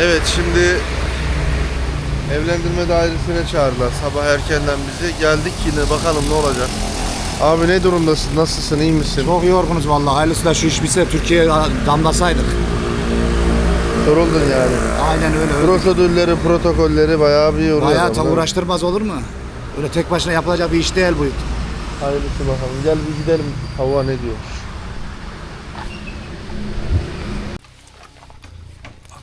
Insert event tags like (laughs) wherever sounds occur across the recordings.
Evet şimdi evlendirme dairesine çağırdılar sabah erkenden bizi. Geldik yine bakalım ne olacak. Abi ne durumdasın? Nasılsın? iyi misin? Çok yorgunuz vallahi. Hayırlısı da şu iş bitse Türkiye'ye damlasaydık. Yoruldun yani. Aynen öyle. öyle. Prosedürleri, protokolleri bayağı bir yoruyor. Bayağı ta- uğraştırmaz olur mu? Öyle tek başına yapılacak bir iş değil bu. Hayırlısı bakalım. Gel bir gidelim. Hava ne diyor?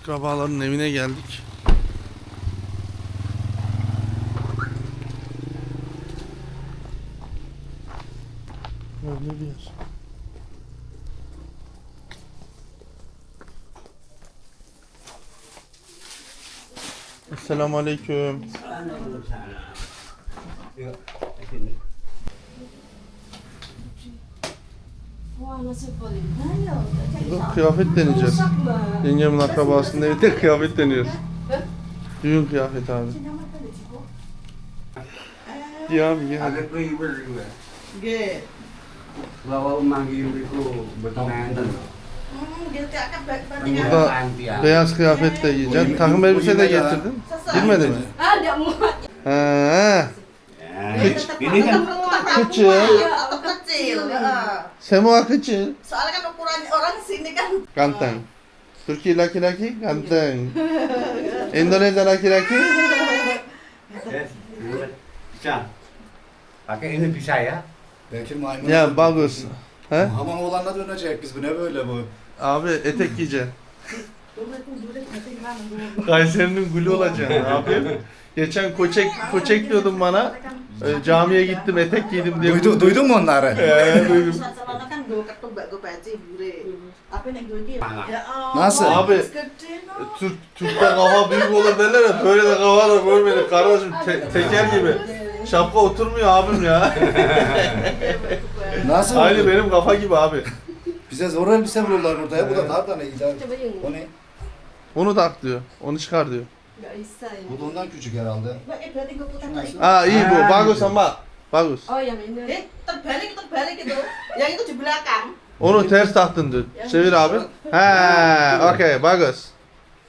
Akrabaların evine geldik. Öyle bir yer. Esselamu Aleyküm. Wah, nasıl böyle? Burada kıyafet deneyeceğiz. Yengemin akrabasının evinde kıyafet deniyoruz. Düğün kıyafeti abi. Gel abi gel hadi. Agak ribet juga. Nggih. Bawa dia tak akan batik. Burada beyaz kıyafet de giyeceksin. Takım elbise de getirdin. Girmedi mi? Ha. Kecil. ha. Semua kecil. Soalnya kan ukuran orang sini kan Ganteng. Türkiye laki-laki ganteng. Endonezya laki-laki. Bisa. Pakai ini bisa ya. Bekir maymun. ya bagus. He? Hamam olanla dönecek biz bu ne böyle bu? Abi etek (laughs) giyeceksin. Kayseri'nin gülü olacaksın abi. Geçen koçek koçek diyordun bana. Ee, camiye gittim etek giydim diye. Duydu, duydun mu onları? Ee, duydum. Nasıl? Abi. Türk, Türk'te kafa büyük olur derler ya böyle de kafa da böyle kardeşim te- teker gibi. Şapka oturmuyor abim ya. Nasıl Aynı oldu? benim kafa gibi abi. Bize zor elbise bulurlar burada ya. Bu da nereden iyi O ne? Onu tak diyor. Onu çıkar diyor. Bu da ondan küçük herhalde. Mbak, eh berarti gue putar tak ikut. Aa iyi bu. Bagus ama. Bagus. Oh, yang ini. Eh, terbalik terbalik itu. Yang itu di belakang. Onu ters taktın dün. Çevir abi. He, okey, bagus.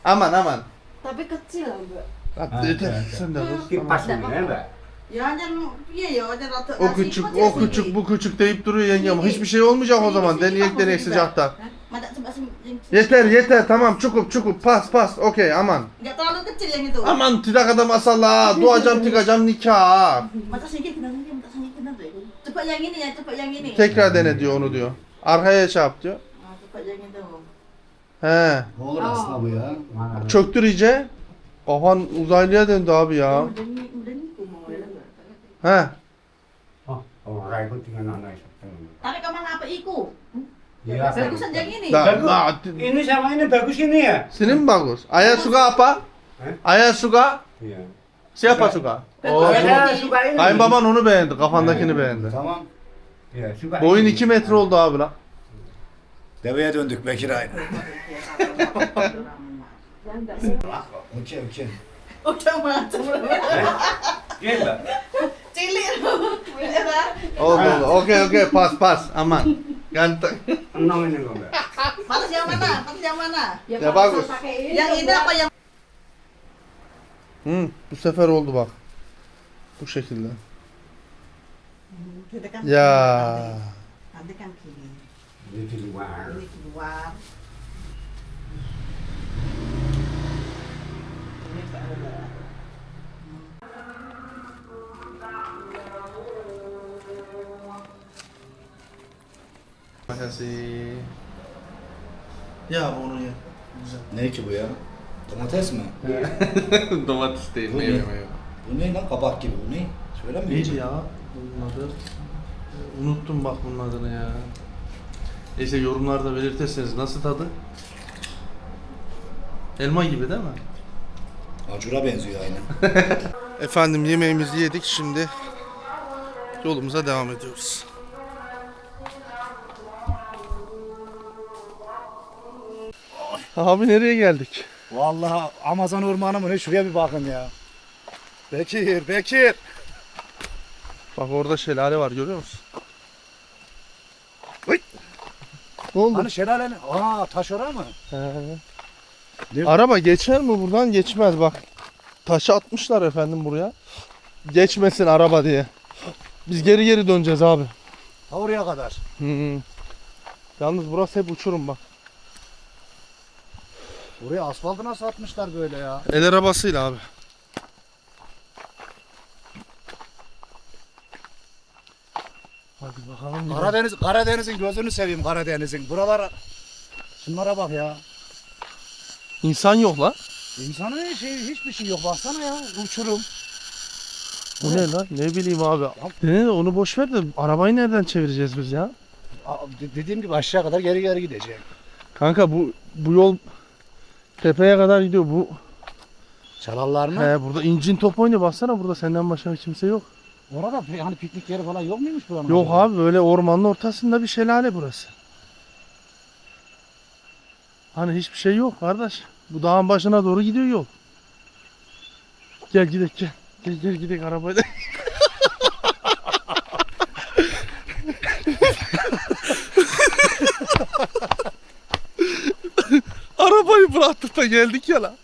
Aman aman. Tapi kecil lah, Mbak. Bak, yeter. Sen de dur. Kipas Tamam. ini ya, Mbak. Ya hanya iya ya, hanya rada O küçük, o küçük, bu küçük deyip duruyor yengem. Hiçbir şey olmayacak o zaman. Deneyek deneyek sıcakta. Yeter yeter tamam çukup çukup pas pas okey aman. Enggak terlalu kecil yang itu. Aman tidak ada masalah. Nikah. Mata sini kenapa ya? Coba yang ini ya, coba yang ini. Tekrar dene diyor onu diyor. Arkaya çarp diyor. He. Ne olur aslında bu ya? Çöktür iyice. Kafan uzaylıya döndü abi ya. He. Oh, Tarik ke mana apa iku? Iya. Bagusan yang ini. Bagus. da, Ini sama ini bagus ini ya. senin mi bagus? Ayah suka apa? He? Ayah suka? Iya. Siapa suka? O, Bagus. Saya suka ini. Kayınbaban onu beğendi. Kafandakini beğendi. Tamam. Iya, suka. Boyun ini. 2 metre oldu abi la. Deveye döndük Bekir aynı. Okey okey. Macam Iya, Mbak. cilik. Beneran. Oldu oldu. Okey okey pas pas aman. Ganteng. Enam ini kok, Mbak. Panas yang mana? Panas yang mana? Ya bagus. Yang ini apa yang Hı, bu sefer oldu bak. Bu şekilde. Kan Ya. Nanti kan. Ini di luar. Ini di luar. Makası. Ya bunu ya. Güzel. Ne ki bu ya? Domates mi? (laughs) Domates değil. Bu ne? meyve. Bu ne lan? Kabak gibi bu ne? Söyle mi? Neydi ya bunun adı? Unuttum bak bunun adını ya. Neyse yorumlarda belirtirseniz nasıl tadı? Elma gibi değil mi? Acura benziyor aynı. (laughs) Efendim yemeğimizi yedik şimdi yolumuza devam ediyoruz. Abi nereye geldik? Vallahi Amazon ormanı mı ne? Şuraya bir bakın ya. Bekir, Bekir. Bak orada şelale var görüyor musun? Oy! Ne oldu? Hani şelale ne? Aa taş ora mı? He. Ne- Araba geçer mi buradan? Geçmez bak. Taşı atmışlar efendim buraya. Geçmesin araba diye. Biz geri geri döneceğiz abi. Ha oraya kadar. Hı. Yalnız burası hep uçurum bak. Buraya asfaltı nasıl atmışlar böyle ya? El arabasıyla abi. Hadi bakalım. Karadeniz, Karadeniz'in gözünü seveyim Karadeniz'in. Buralara Şunlara bak ya. İnsan yok la. İnsanın şey hiçbir şey yok baksana ya. Uçurum. Bu ne lan? Ne bileyim abi. Ne de onu boş ver de arabayı nereden çevireceğiz biz ya? De- Dediğim gibi aşağı kadar geri geri gidecek. Kanka bu bu yol tepeye kadar gidiyor. Bu Çalarlar mı? he burada incin top oynuyor. Baksana burada senden başka kimse yok. Orada hani piknik yeri falan yok muymuş buranın? Yok acaba? abi böyle ormanın ortasında bir şelale burası. Hani hiçbir şey yok kardeş. Bu dağın başına doğru gidiyor yol. Gel gidelim gel. Gel gel gidelim arabayla. (laughs) Bıraktık da geldik ya lan.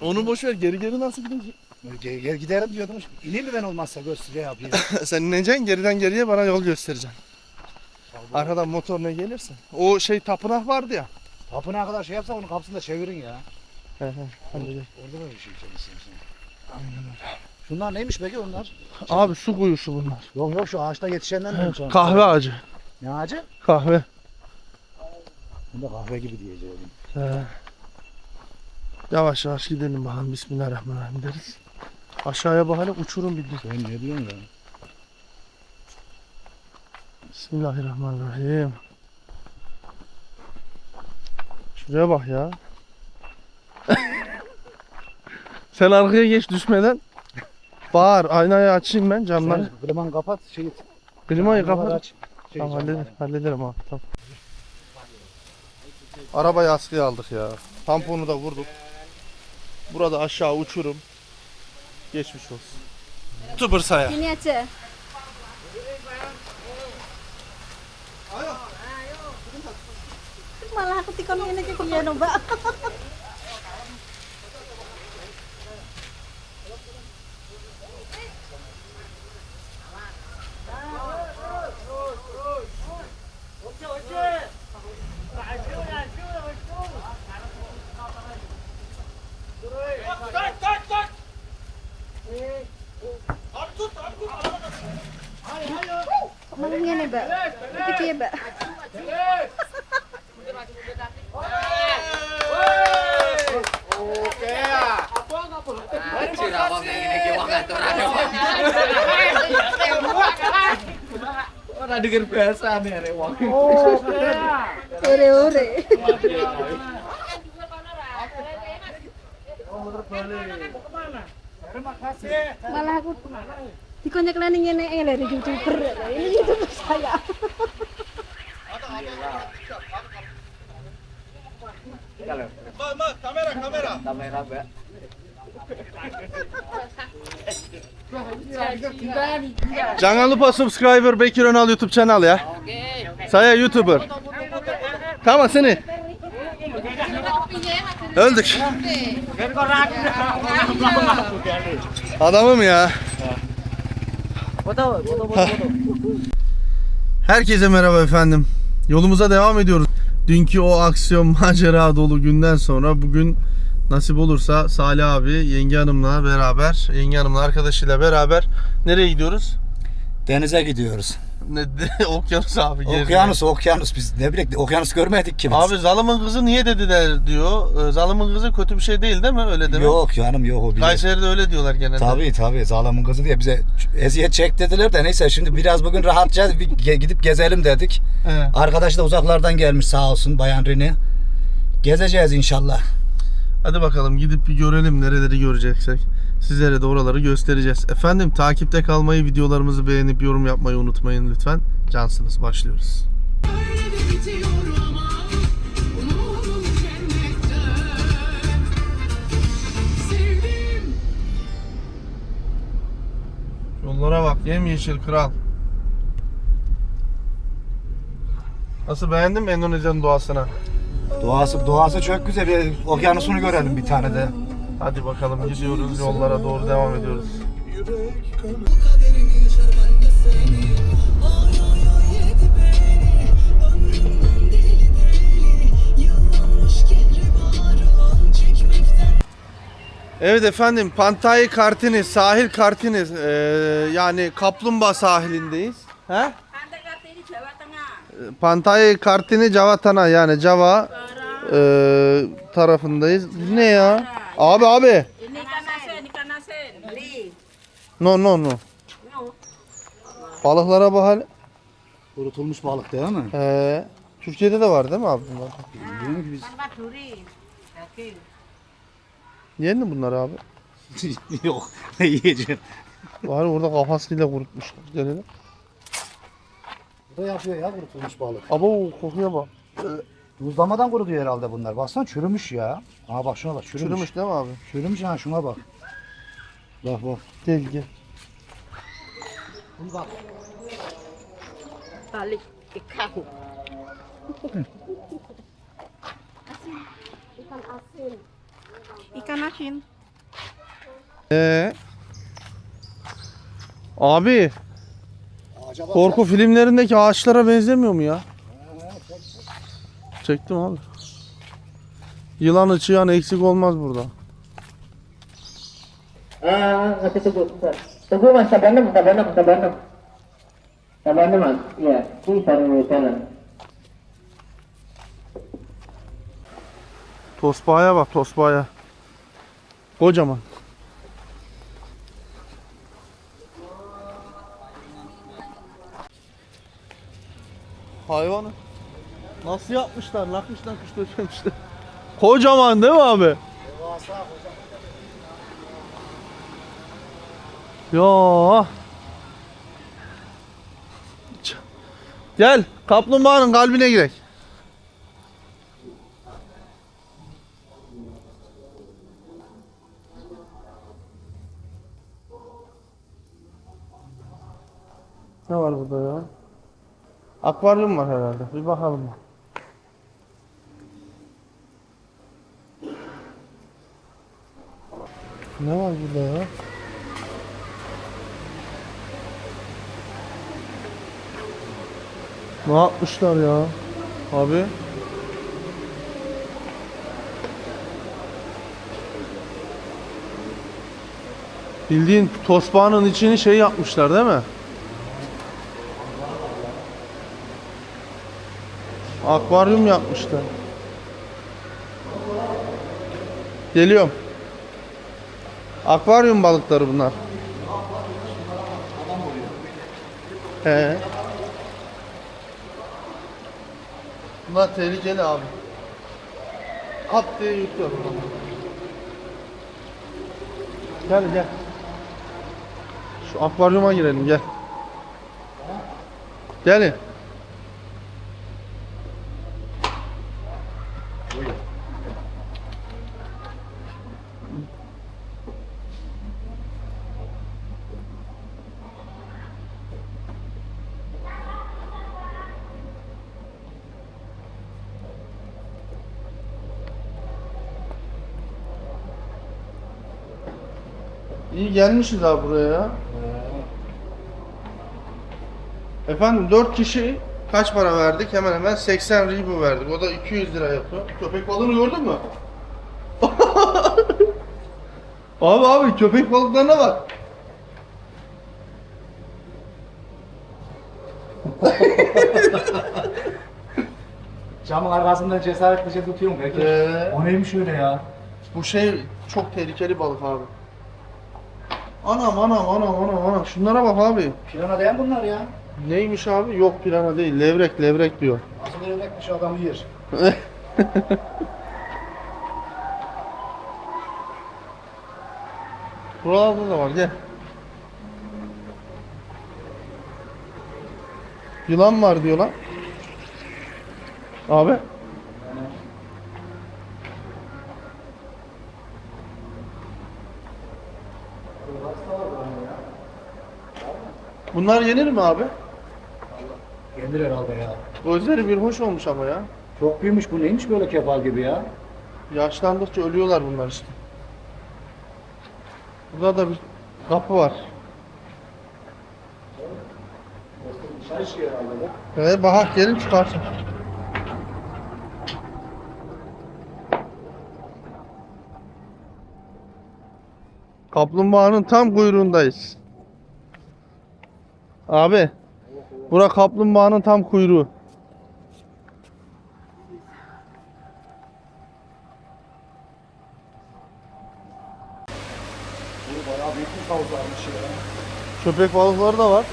Onu boş ver geri geri nasıl gidecek? Gel, gel giderim diyordum. İneyim mi ben olmazsa göster şey yapayım. (laughs) Sen ineceksin geriden geriye bana yol göstereceksin. Arkadan motor ne gelirse. O şey tapınak vardı ya. Tapınağa kadar şey yapsa onun kapısını da çevirin ya. He he. halledeyim. Orada da bir şey içerisinde. Şunlar neymiş peki onlar? Abi su kuyusu bunlar. Yok yok şu ağaçta yetişenden mi? kahve ağacı. Ne ağacı? Kahve. Bunda kahve gibi diyeceğim. He. Yavaş yavaş gidelim bakalım. Bismillahirrahmanirrahim deriz. Aşağıya bakalım uçurum bildik. Sen ne diyorsun ya? Bismillahirrahmanirrahim. Şuraya bak ya. (laughs) Sen arkaya geç düşmeden. Bağır. Aynayı açayım ben camları. Sen klimanı kapat şey Klimayı kapat. aç. Şey, Tamam hallederim, hallederim abi tamam. Arabayı askıya aldık ya. Tamponu da vurduk. Burada aşağı uçurum. Geçmiş olsun. Youtuber saya. Sini aja. Malah ngene iki piye no, Mbak? Malah ngene, Mbak? Iki piye, Mbak? Ora denger bahasa nih arek wong. Ore-ore. Malah aku dikonyak lani ngene eh dari youtuber. Ini youtuber saya. kamera kamera. Kamera, Mbak. Jangan lupa subscriber Bekir Önal YouTube channel ya. Saya YouTuber. Tamam seni. Öldük. Adamım ya. (laughs) Herkese merhaba efendim. Yolumuza devam ediyoruz. Dünkü o aksiyon (laughs) macera dolu günden sonra bugün nasip olursa Salih abi yenge hanımla beraber, yenge hanımla arkadaşıyla beraber nereye gidiyoruz? Denize gidiyoruz. Ne, (laughs) okyanus abi. gezmeye. Okyanus okyanus biz ne bilek okyanus görmedik ki biz. Abi zalımın kızı niye dediler diyor. Ee, Zalımın kızı kötü bir şey değil değil mi? Öyle demek. Yok canım yok o bilir. Kayseri'de öyle diyorlar genelde. Tabii tabii zalamın kızı diye bize eziyet çek dediler de neyse şimdi biraz bugün rahatça bir ge- gidip gezelim dedik. He. Arkadaş da uzaklardan gelmiş sağ olsun Bayan Rini. Gezeceğiz inşallah. Hadi bakalım gidip bir görelim nereleri göreceksek. Sizlere de oraları göstereceğiz. Efendim takipte kalmayı, videolarımızı beğenip yorum yapmayı unutmayın lütfen. Cansınız. Başlıyoruz. Yollara bak. Yemyeşil kral. Nasıl beğendin mi Endonezya'nın doğasını? Doğası, doğası çok güzel. Bir okyanusunu görelim bir tane de. Hadi bakalım gidiyoruz yollara doğru devam ediyoruz. Evet efendim Pantay Kartini, sahil Kartini eee, yani Kaplumbağa sahilindeyiz. He? Pantai Kartini Javatana yani Java eee, tarafındayız. Ne ya? Abi abi. No no no. Balıklara bak hele. Kurutulmuş balık değil mi? He. Türkiye'de de var değil mi abi bunlar? Bilmiyorum ki biz. Yer mi bunlar abi? (laughs) Yok. Ne yiyeceğim? Var orada kafasıyla kurutmuşlar. Gel hele. Bu da yapıyor ya kurutulmuş balık. Abo kokuya bak. Buzlamadan kurutuyor herhalde bunlar. Baksana çürümüş ya. Aa bak şuna bak çürümüş. Çürümüş, değil mi abi? çürümüş ha şuna bak. Bak bak. Gel gel. Bak. Balik ikan. Ikan asin. Ikan asin. Ee. Abi. Korku filmlerindeki ağaçlara benzemiyor mu ya? Çektim abi. Yılan çıyan eksik olmaz burada. Ah, tunggu, bentar. Tunggu mas, sabar enam, sabar enam, sabar enam. Sabar enam mas, iya, ini baru jalan. Tosbağaya bak tosbağaya. Kocaman. Hayvanı nasıl yapmışlar? Nakış nakış döşemişler. (laughs) Kocaman değil mi abi? Ya. Gel kaplumbağanın kalbine girek. Ne var burada ya? Akvaryum var herhalde. Bir bakalım. Ne var burada ya? Ne yapmışlar ya? Abi. Bildiğin tosbağanın içini şey yapmışlar değil mi? Akvaryum yapmışlar. Geliyorum. Akvaryum balıkları bunlar. He. Bunlar tehlikeli abi. Kap diye yutuyor. Gel gel. Şu akvaryuma girelim gel. Gelin. İyi gelmişiz abi buraya ya. Efendim 4 kişi kaç para verdik? Hemen hemen 80 ribu verdik. O da 200 lira yapıyor. Köpek balığını gördün mü? (laughs) abi abi köpek balıklarına bak. (laughs) Camın arkasından cesaretlice tutuyorum belki. Ee, O neymiş öyle ya? bu şey çok tehlikeli balık abi. Anam anam anam anam anam. Şunlara bak abi. Pirana değil bunlar ya. Neymiş abi? Yok pirana değil. Levrek levrek diyor. Asıl evrekmiş adam yer. Buralarda da var gel. Yılan var diyorlar. Abi. Bunlar yenir mi abi? Gelir herhalde ya. Gözleri bir hoş olmuş ama ya. Çok büyümüş bu neymiş böyle kefal gibi ya? Yaşlandıkça ölüyorlar bunlar işte. Burada da bir kapı var. Evet bahar gelin çıkarsın. Kaplumbağanın tam kuyruğundayız. Abi. Bura kaplumbağanın tam kuyruğu. Bayağı büyük bir havuz varmış ya. Köpek balıkları da var.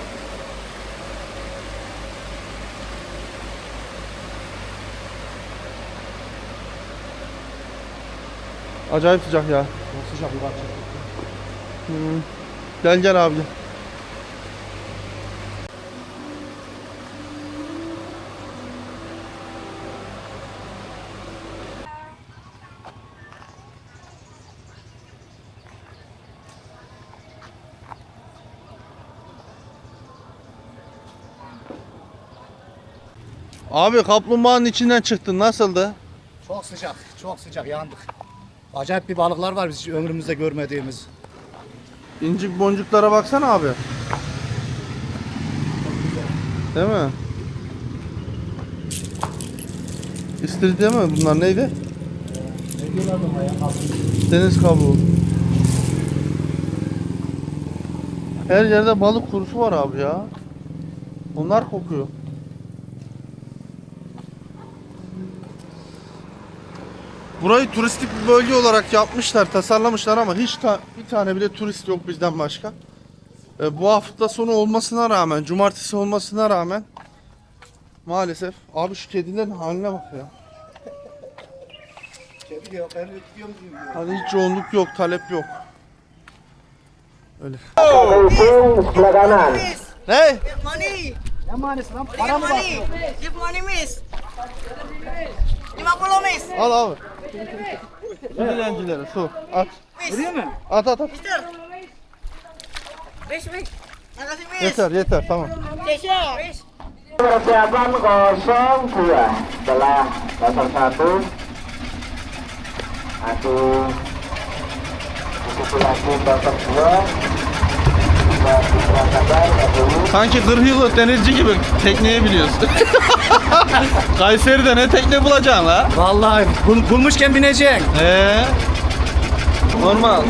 Acayip sıcak ya. Çok sıcak yukarı Hmm. Gel gel abi. Abi kaplumbağanın içinden çıktın nasıldı? Çok sıcak, çok sıcak yandık. Acayip bir balıklar var biz hiç ömrümüzde görmediğimiz. İncik boncuklara baksana abi. Değil mi? İstiridye mi bunlar neydi? Ne diyorlar buna ya? Deniz kabuğu. Her yerde balık kurusu var abi ya. Onlar kokuyor. Burayı turistik bir bölge olarak yapmışlar, tasarlamışlar ama hiç ta- bir tane bile turist yok bizden başka. E, bu hafta sonu olmasına rağmen, cumartesi olmasına rağmen maalesef abi şu kedilerin haline bak ya. Kedi yok, ben gidiyorum diyor. Hani hiç yoğunluk yok, talep yok. Öyle. Ne? Money. Ne manisi lan? Para mı money. bakıyor? Give money, miss. 50 miss. Al abi. Su dilencilere su. At. Veriyor mu? At at at. Yeter yeter tamam. Persiapan 02 setelah 01 aku 02 masih berangkatan dulu Sanki 40 yıllık denizci gibi tekneye biniyorsun. (laughs) Kayseri'de ne tekne bulacaksın la? Vallahi bul- bulmuşken bineceksin. Ee, normal.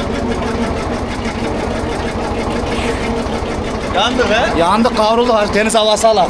Yandı be. Yandık kavruldu deniz havası alak.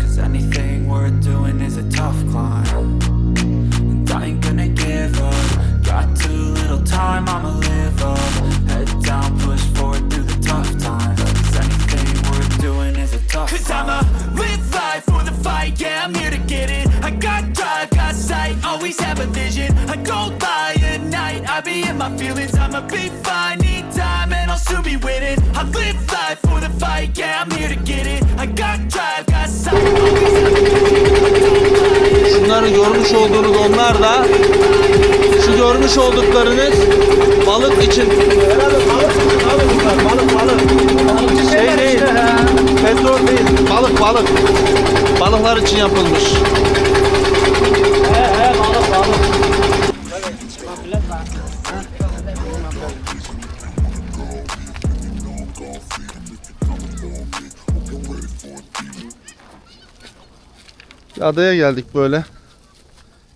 Cause anything worth doing is a tough climb. And I ain't gonna give up. Got too little time, I'ma live up. Head down, push forward through the tough times. Cause anything worth doing is a tough Cause I'ma live life for the fight, yeah, I'm here to get it. I got drive, got sight, always have a vision. I don't lie at night, I be in my feelings. I'ma be Şunları görmüş olduğunuz onlar da şu görmüş olduklarınız balık için Balık balık. şey değil. Petrol değil. Balık balık. Balıklar için yapılmış. He he balık balık. Bir adaya geldik böyle.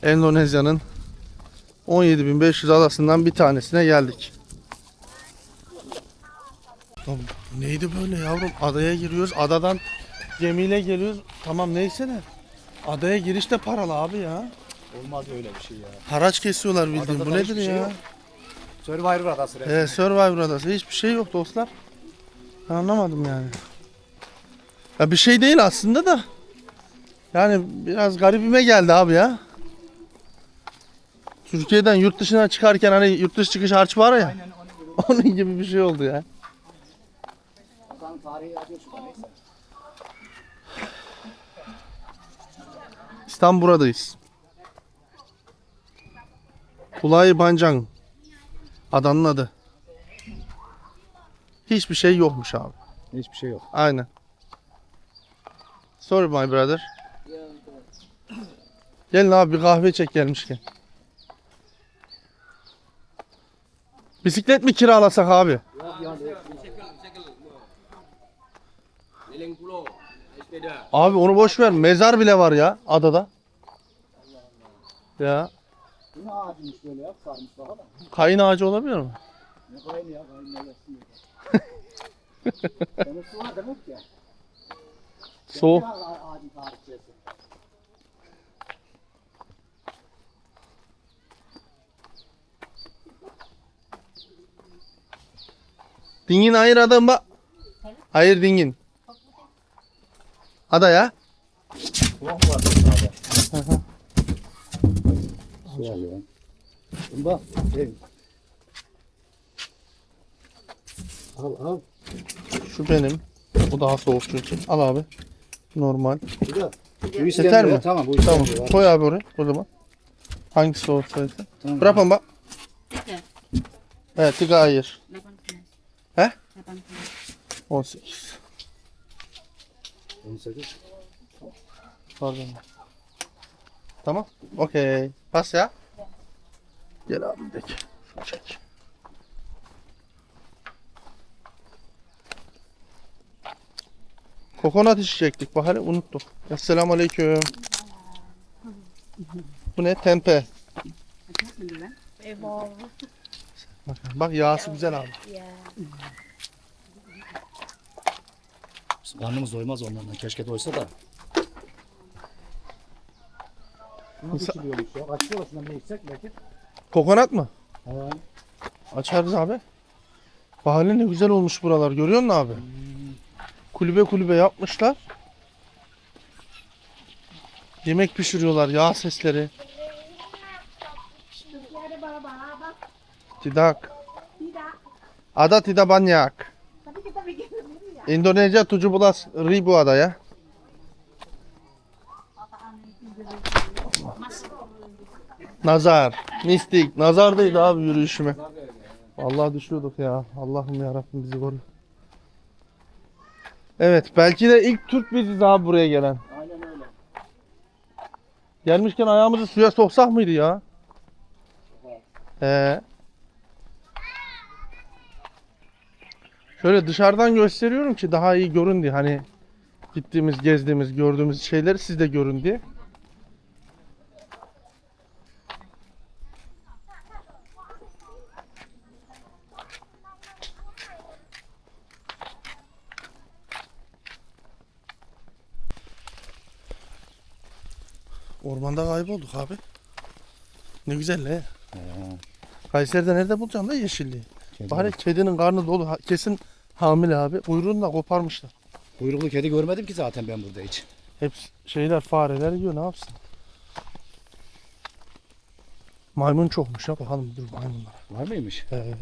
Endonezya'nın 17.500 adasından bir tanesine geldik. Bu neydi böyle yavrum? Adaya giriyoruz. Adadan gemiyle geliyoruz. Tamam neyse de. Adaya giriş de paralı abi ya. Olmaz öyle bir şey ya. Haraç kesiyorlar bildiğin. Adada Bu da nedir hiçbir şey ya? yok. Survivor adası resmen. Ee, Survivor adası. Hiçbir şey yok dostlar. Ben anlamadım yani. Ya bir şey değil aslında da. Yani biraz garibime geldi abi ya. Türkiye'den yurt dışına çıkarken hani yurt dışı çıkış harç var ya. (laughs) Onun gibi bir şey oldu ya. İstanbul'dayız. Kulay Bancang. Adanın adı. Hiçbir şey yokmuş abi. Hiçbir şey yok. Aynen. Sorry my brother. Gelin abi bir kahve çek gelmişken. Bisiklet mi kiralasak abi? Abi onu boş ver. Mezar bile var ya adada. Ya. Ne ağacıymış böyle ya sarmış daha da. Kayın ağacı olabilir mi? Ne kayın ya kayın ne gelsin Demek su var demek ki. Soğuk. Ağacın tarihçesi. Dingin hayır adam bak. Hayır dingin. Ada ya. Kulak var sağda. Su alıyor. Bak. Al al. Şu benim. Bu daha soğuk çünkü. Al abi. Normal. Bu da. Bu Yeter mi? Tamam bu Tamam. Koy abi oraya o zaman. Hangisi olsun. Tamam. Berapa mbak? Evet, tiga air. Heh? 18. 18. Pardon. Tamam. Okey. Pas ya. Gel abi. Şunu çek. Kokonat içecektik. Bak hele unuttuk. Esselamu Aleyküm. Bu ne? Tempe. Bak, bak yağsı güzel abi. Karnımız doymaz onlardan. Keşke doysa da. Nasıl içiliyormuş ya? Kaç kilosundan ne içsek belki? Kokonat mı? He. Açarız abi. Bahane ne güzel olmuş buralar. Görüyor musun abi? Kulübe kulübe yapmışlar. Yemek pişiriyorlar. Yağ sesleri. Tidak. Ada tidak banyak. Endonezya 17 ribu ada ya. Nazar. Mistik. Nazardaydı abi yürüyüşüme. Vallahi düşüyorduk ya. Allah'ım ya bizi koru. Evet, belki de ilk Türk biziz abi buraya gelen. Aynen öyle. Gelmişken ayağımızı suya soksak mıydı ya? He. Şöyle dışarıdan gösteriyorum ki daha iyi görün diye. Hani gittiğimiz, gezdiğimiz, gördüğümüz şeyleri siz de görün diye. Ormanda kaybolduk abi. Ne güzel he. Kayseri'de nerede bulacaksın da yeşilliği? Bari kedinin karnı dolu. Ha- Kesin hamile abi. Kuyruğunu da koparmışlar. Kuyruklu kedi görmedim ki zaten ben burada hiç. Hep şeyler fareler yiyor ne yapsın? Maymun çokmuş ya bakalım dur maymunlara. Var mıymış? Ee,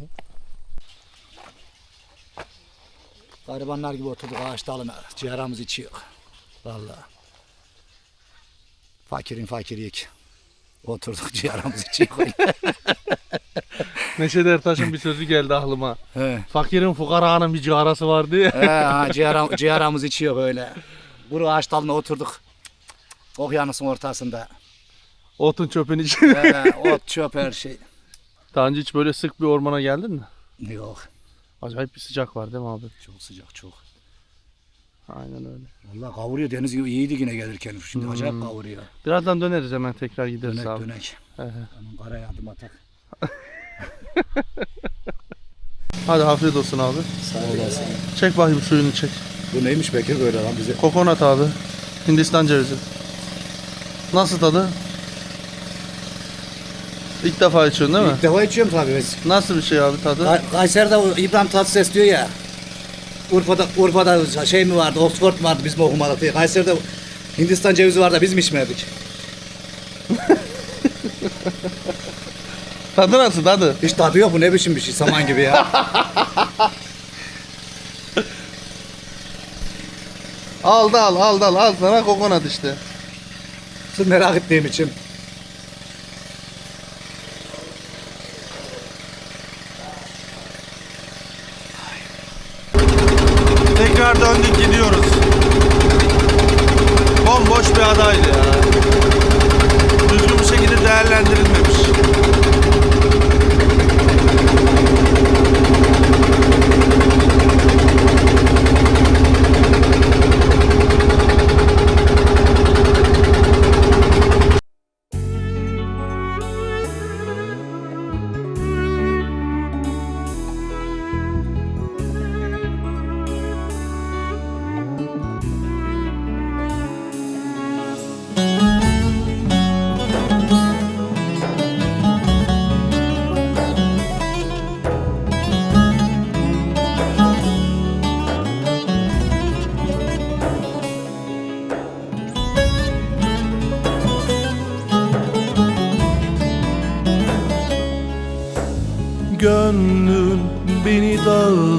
Garibanlar gibi oturduk ağaç dalına. Ciğeramız içiyor. Vallahi. Fakirin fakiriyik. Oturduk ciğeramız içiyor. (laughs) Neşet Ertaş'ın bir sözü geldi aklıma. He. Fakirin fukaranın bir cigarası vardı ya. He, ha, içiyor böyle. Kuru ağaç dalına oturduk. Okyanusun ortasında. Otun çöpün içinde. He, (laughs) ot, çöp her şey. Daha önce hiç böyle sık bir ormana geldin mi? Yok. Acayip bir sıcak var değil mi abi? Çok sıcak çok. Aynen öyle. Vallahi kavuruyor deniz iyiydi yine gelirken. Şimdi acayip kavuruyor. Birazdan döneriz hemen tekrar gideriz Dönek abi. dönek. He he. Aman karaya adım atak. (laughs) Hadi afiyet olsun abi. Sağ olasın. Çek bakayım suyunu çek. Bu neymiş Bekir böyle lan bize? Kokonat abi. Hindistan cevizi. Nasıl tadı? İlk defa içiyorsun değil mi? İlk defa içiyorum tabii. Nasıl bir şey abi tadı? Kay- Kayseri'de İbrahim Tatlıses diyor ya. Urfa'da Urfa'da şey mi vardı? Oxford mu vardı biz mi okumadık diye. Kayseri'de Hindistan cevizi vardı biz mi içmedik? (laughs) Tadı nasıl tadı? Hiç tadı yok bu ne biçim bir şey saman gibi ya. (laughs) Al da al al da al al sana kokonat işte. Sırf merak ettiğim için.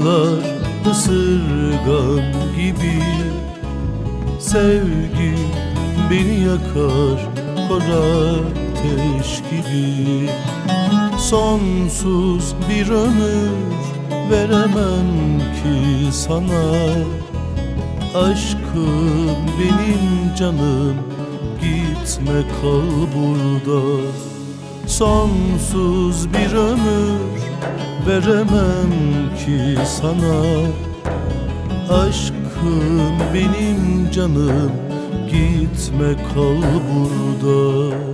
Dağlar ısırgan gibi Sevgi beni yakar kor ateş gibi. Sonsuz bir ömür veremem ki sana. Aşkım benim canım gitme kal burada Sonsuz bir ömür veremem ki sana. Aşkım benim canım gitme kal burada